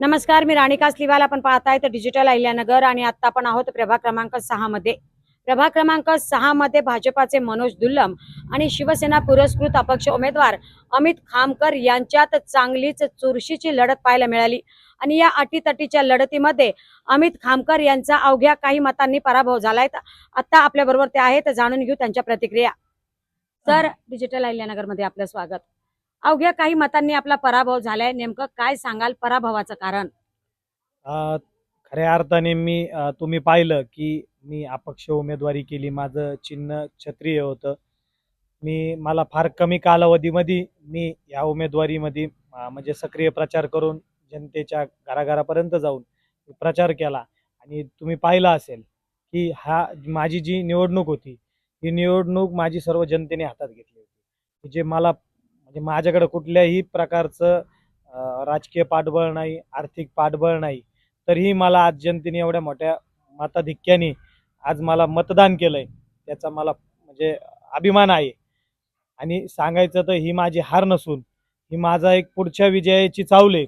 नमस्कार मी राणिका स्लिवाल आपण पाहताय तर डिजिटल अहिल्यानगर आणि आता आपण आहोत प्रभाग क्रमांक सहा मध्ये. प्रभाग क्रमांक सहा मध्ये भाजपाचे मनोज दुल्लम आणि शिवसेना पुरस्कृत अपक्ष उमेदवार अमित खामकर यांच्यात चांगलीच चुरशीची लढत पाहायला मिळाली. आणि या अटीतटीच्या लढतीमध्ये अमित खामकर यांचा अवघ्या काही मतांनी पराभव झालाय. आता आपल्या बरोबर ते आहेत. जाणून घेऊ त्यांच्या प्रतिक्रिया. तर डिजिटल अहिल्यानगरमध्ये आपलं स्वागत. अवघ्या काही मतांनी आपला पराभव झालाय. नेमकं काय सांगाल पराभवाचं कारण? अ, खऱ्या अर्थाने मी अ, तुम्ही पाहिलं की मी अपक्ष उमेदवारी केली. माझं चिन्ह क्षत्रिय होतं. मी मला फार कमी कालावधीमध्ये मी या उमेदवारीमध्ये अ, म्हणजे सक्रिय प्रचार करून जनतेच्या घराघरापर्यंत जाऊन प्रचार केला. आणि तुम्ही पाहिलं असेल की हा माझी जी निवडणूक होती ही निवडणूक माझी सर्व जनतेने हातात घेतली होती. जे मला म्हणजे माझ्याकडे कुठल्याही प्रकारचं राजकीय पाठबळ नाही आर्थिक पाठबळ नाही. तरीही मला आज जनतेने एवढ्या मोठ्या मताधिक्याने आज मला मतदान केलंय. त्याचा मला म्हणजे अभिमान आहे. आणि सांगायचं तर ही माझी हार नसून ही माझा एक पुढच्या विजयाची चावल आहे.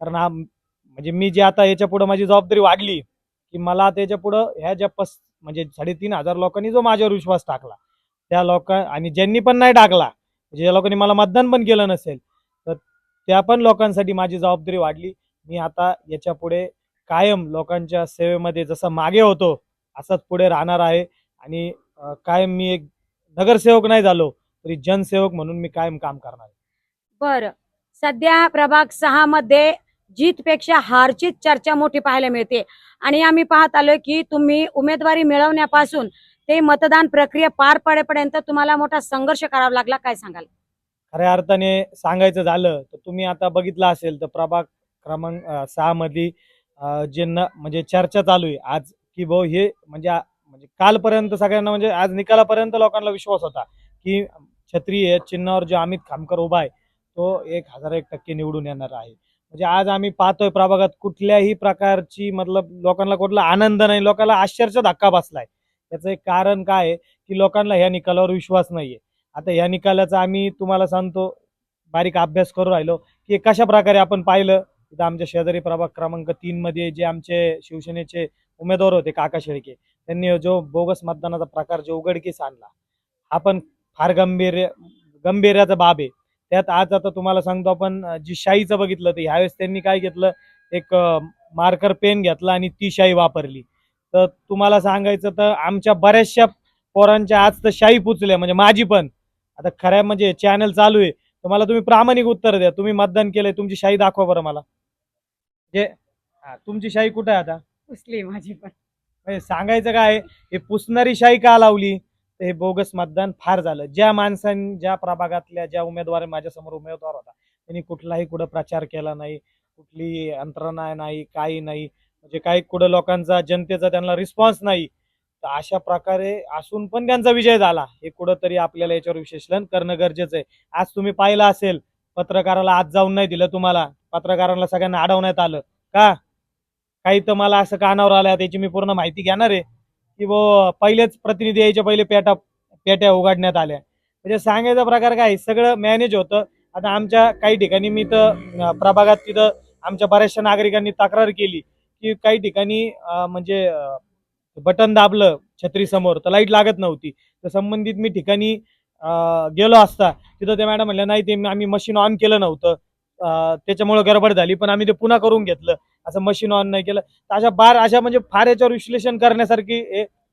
कारण हा म्हणजे मी जे आता याच्या पुढं माझी जबाबदारी वाढली की मला आता पुढं ह्या ज्या पस म्हणजे साडेतीन हजार लोकांनी जो माझ्यावर विश्वास टाकला त्या लोकां आणि ज्यांनी पण नाही टाकला म्हणजे ज्या लोकांनी मला मतदान पण केलं नसेल तर त्या पण लोकांसाठी माझी जबाबदारी वाढली. मी आता याच्यापुढे कायम लोकांच्या सेवेमध्ये जसं मागे होतो असंच पुढे राहणार आहे. आणि कायम मी एक नगरसेवक नाही झालो तरी जनसेवक म्हणून मी कायम काम करणार बर. सध्या प्रभाग सहा मध्ये जीतपेक्षा हारचीच चर्चा मोठी पाहायला मिळते. आणि आम्ही पाहत आलोय की तुम्ही उमेदवारी मिळवण्यापासून ते मतदान प्रक्रिया पार पडेपर्यंत तुम्हाला मोठा संघर्ष करावा लागला काय सांगाल? खऱ्या अर्थाने सांगायचं झालं तर तुम्ही आता बघितलं असेल तर प्रभाग क्रमांक सहा मध्ये जे न म्हणजे चर्चा चालू आहे. आज की भाऊ हे म्हणजे म्हणजे कालपर्यंत सगळ्यांना म्हणजे आज निकालापर्यंत लोकांना विश्वास होता की क्षत्रिय चिन्हावर जो अमित खामकर उभा आहे तो एक हजार एक टक्के निवडून येणार आहे. म्हणजे आज आम्ही पाहतोय प्रभागात कुठल्याही प्रकारची मतलब लोकांना कुठला आनंद नाही लोकांना आश्चर्यचा धक्का बसलाय. त्याचं एक कारण काय आहे की लोकांना ह्या निकालावर विश्वास नाहीये. आता ह्या निकालाचा आम्ही तुम्हाला सांगतो बारीक अभ्यास करू राहिलो की कशा प्रकारे आपण पाहिलं तिथं आमच्या शेजारी प्रभाग क्रमांक तीन मध्ये जे आमचे शिवसेनेचे उमेदवार होते काका शेळके त्यांनी जो बोगस मतदानाचा प्रकार जो उघडकीस आणला हा पण फार गंभीर गंभीर्याचा बाब आहे. त्यात आज आता तुम्हाला सांगतो आपण जी शाईचं बघितलं तर ह्यावेळेस त्यांनी काय घेतलं एक मार्कर पेन घेतला आणि ती शाई वापरली. तर तुम्हाला सांगायचं तर आमच्या बऱ्याचशा पोरांच्या आज तर शाई पुचल्या म्हणजे माझी पण. आता खऱ्या म्हणजे चॅनल चालू आहे. तर मला तुम्ही प्रामाणिक उत्तर द्या. तुम्ही मतदान केलंय तुमची शाही दाखवा बरं मला. जे हा, तुमची शाही कुठे आहे आता? पुसली माझी पण. म्हणजे सांगायचं काय हे पुसणारी शाही का लावली? तर हे बोगस मतदान फार झालं. ज्या माणसांनी ज्या प्रभागातल्या ज्या उमेदवार माझ्यासमोर उमेदवार होता त्यांनी कुठलाही कुठं प्रचार केला नाही. कुठली यंत्रणा नाही काही नाही. म्हणजे काही कुठं लोकांचा जनतेचा त्यांना रिस्पॉन्स नाही. तर अशा प्रकारे असून पण त्यांचा विजय झाला. हे कुठंतरी आपल्याला याच्यावर विश्लेषण करणं गरजेचं आहे. आज तुम्ही पाहिलं असेल पत्रकाराला आज जाऊन नाही दिलं तुम्हाला. पत्रकारांना सगळ्यांना अडवण्यात आलं. का? काही तर मला असं कानावर आलं त्याची मी पूर्ण माहिती घेणार आहे. की वो पहिलेच प्रतिनिधी यायच्या पहिले पेटा पेट्या उघडण्यात आल्या. म्हणजे सांगायचा प्रकार काय आहे, सगळं मॅनेज होतं. आता आमच्या काही ठिकाणी मी तर प्रभागात तिथं आमच्या बऱ्याचशा नागरिकांनी तक्रार केली. की काही ठिकाणी म्हणजे बटन दाबलं छत्री समोर तर लाइट लागत नव्हती. तर संबंधित मी ठिकाणी गेलो असता तिथं ते मॅडम म्हणल्या नाही ते आम्ही मशीन ऑन केलं नव्हतं. त्याच्यामुळे गडबड झाली पण आम्ही ते पुन्हा करून घेतलं. असं मशीन ऑन नाही केलं. तर अशा बार अशा म्हणजे फार याच्यावर विश्लेषण करण्यासारखी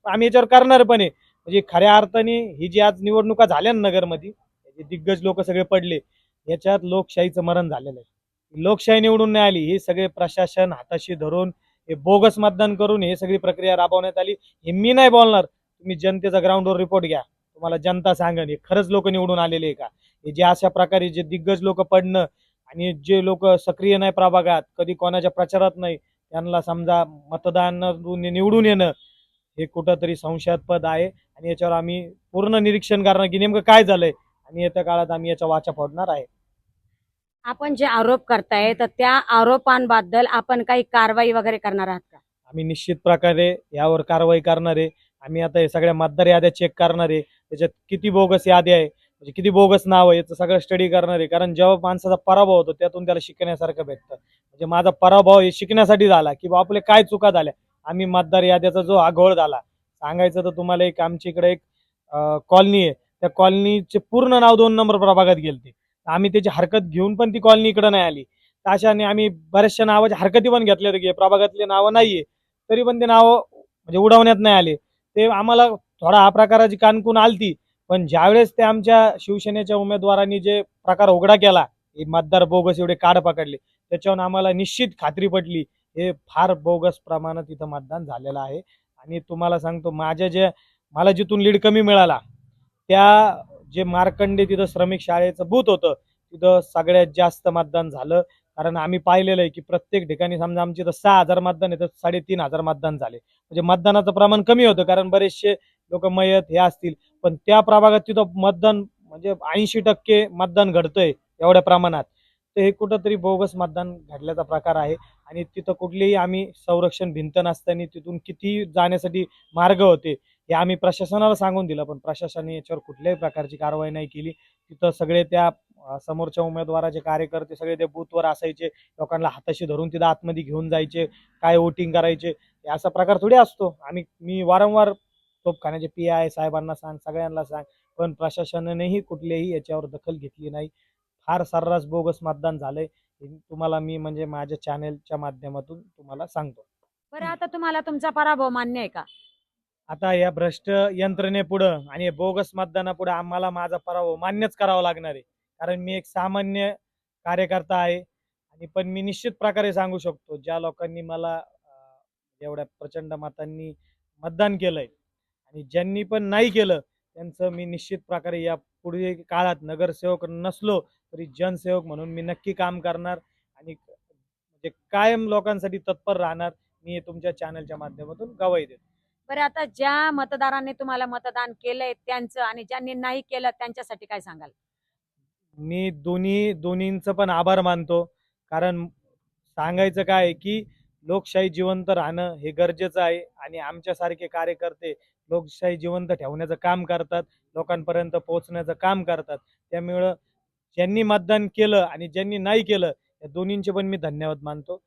आम्ही याच्यावर करणार पण आहे. म्हणजे खऱ्या अर्थाने ही जी आज निवडणुका झाल्या ना नगरमध्ये दिग्गज लोक सगळे पडले याच्यात लोकशाहीचं मरण झालेलं आहे. लोकशाही निवडून नाही आली. ही सगळे प्रशासन हाताशी धरून हे बोगस मतदान करून हे सगळी प्रक्रिया राबवण्यात आली. हे मी नाही बोलणार. तुम्ही जनतेचा ग्राउंडवर रिपोर्ट घ्या. तुम्हाला जनता सांगेल हे खरंच लोक निवडून आलेले आहे का? हे जे अशा प्रकारे जे दिग्गज लोक पडणं आणि जे लोक सक्रिय नाही प्रभागात कधी कोणाच्या प्रचारात नाही त्यांना समजा मतदान निवडून येणं हे कुठंतरी संशयास्पद आहे. आणि याच्यावर आम्ही पूर्ण निरीक्षण करणार की नेमकं काय झालंय आणि येत्या काळात आम्ही याचा वाचा फोडणार आहे. आपण जे आरोप करताय तर त्या आरोपांबद्दल आपण काही कारवाई वगैरे करणार आहात का? आम्ही निश्चित प्रकारे यावर कारवाई करणार आहे. आम्ही आता हे सगळ्या मतदार याद्या चेक करणार आहे. त्याच्यात किती बोगस याद्या आहे म्हणजे किती बोगस नाव आहे याचं सगळं स्टडी करणार आहे. कारण जेव्हा माणसाचा पराभव होतो त्यातून त्याला शिकण्यासारखं भेटतं. म्हणजे माझा पराभव हे शिकण्यासाठी झाला की बा आपले काय चुका झाल्या. आम्ही मतदार याद्याचा जो आघोळ झाला. सांगायचं तर तुम्हाला एक आमच्या इकडे एक कॉलनी आहे. त्या कॉलनीचे पूर्ण नाव दोन नंबर प्रभागात गेलते. आम्ही त्याची हरकत घेऊन पण ती कॉलनी इकडे नाही आली. तर अशाने आम्ही बऱ्याचशा नावाच्या हरकती पण घेतल्या होत्या की नावं नाहीये. तरी पण ते नावं म्हणजे उडवण्यात नाही आले. ते आम्हाला थोडा हा प्रकाराची कानकून आलती. पण ज्यावेळेस ते आमच्या शिवसेनेच्या उमेदवारांनी जे प्रकार उघडा केला हे मतदार बोगस एवढे काढ पकडले त्याच्यावर आम्हाला निश्चित खात्री पटली. हे फार बोगस प्रमाणात इथं मतदान झालेलं आहे. आणि तुम्हाला सांगतो माझ्या जे मला जिथून लीड कमी मिळाला त्या जे मार्कंडे तिथं श्रमिक शाळेचं बूथ होतं तिथं सगळ्यात जास्त मतदान झालं. कारण आम्ही पाहिलेलं आहे की प्रत्येक ठिकाणी समजा आमची इथं सहा हजार मतदान आहे तर साडेतीन हजार मतदान झाले. म्हणजे मतदानाचं प्रमाण कमी होतं कारण बरेचसे लोक मयत हे असतील. पण त्या प्रभागात तिथं मतदान म्हणजे ऐंशी टक्के मतदान घडतंय एवढ्या प्रमाणात. तर हे कुठंतरी बोगस मतदान घडल्याचा प्रकार आहे. आणि तिथं कुठलीही आम्ही संरक्षण भिंत नसताना तिथून किती जाण्यासाठी मार्ग होते हे आम्ही प्रशासनाला सांगून दिलं पण प्रशासनाने याच्यावर कुठल्याही प्रकारची कारवाई नाही केली. तिथं सगळे त्या समोरच्या उमेदवाराचे कार्यकर्ते सगळे ते बूथवर असायचे लोकांना हाताशी धरून तिथं आतमध्ये घेऊन जायचे काय वोटिंग करायचे असा प्रकार थोडी असतो. आणि मी वारंवार तोपखान्याचे पी आय साहेबांना सांग सगळ्यांना सांग पण प्रशासनानेही कुठलीही याच्यावर दखल घेतली नाही. फार सर्रास बोगस मतदान झालंय. तुम्हाला मी म्हणजे माझ्या चॅनेलच्या माध्यमातून तुम्हाला सांगतो. बरं आता तुम्हाला तुमचा पराभव मान्य आहे का? आता या भ्रष्ट यंत्रणेपुढं आणि बोगस मतदानापुढे आम्हाला माझा पराभव मान्यच करावा लागणार आहे. कारण मी एक सामान्य कार्यकर्ता आहे आणि पण मी निश्चित प्रकारे सांगू शकतो ज्या लोकांनी मला एवढ्या प्रचंड मतांनी मतदान केलंय आणि ज्यांनी पण नाही केलं त्यांचं मी निश्चित प्रकारे या पुढील काळात नगरसेवक नसलो तरी जनसेवक म्हणून मी नक्की काम करणार आणि म्हणजे कायम लोकांसाठी तत्पर राहणार मी तुमच्या चॅनलच्या माध्यमातून गवाही देतो. बरं आता ज्या मतदारांनी तुम्हाला मतदान केलंय त्यांचं आणि ज्यांनी नाही केलं त्यांच्यासाठी काय सांगाल? मी दोन्ही दोन्हींचं पण आभार मानतो. कारण सांगायचं काय आहे की लोकशाही जिवंत राहणं हे गरजेचं आहे आणि आमच्यासारखे कार्यकर्ते लोकशाही जिवंत ठेवण्याचं काम करतात लोकांपर्यंत पोहोचण्याचं काम करतात. त्यामुळं ज्यांनी मतदान केलं आणि ज्यांनी नाही केलं या दोन्हींचे पण मी धन्यवाद मानतो.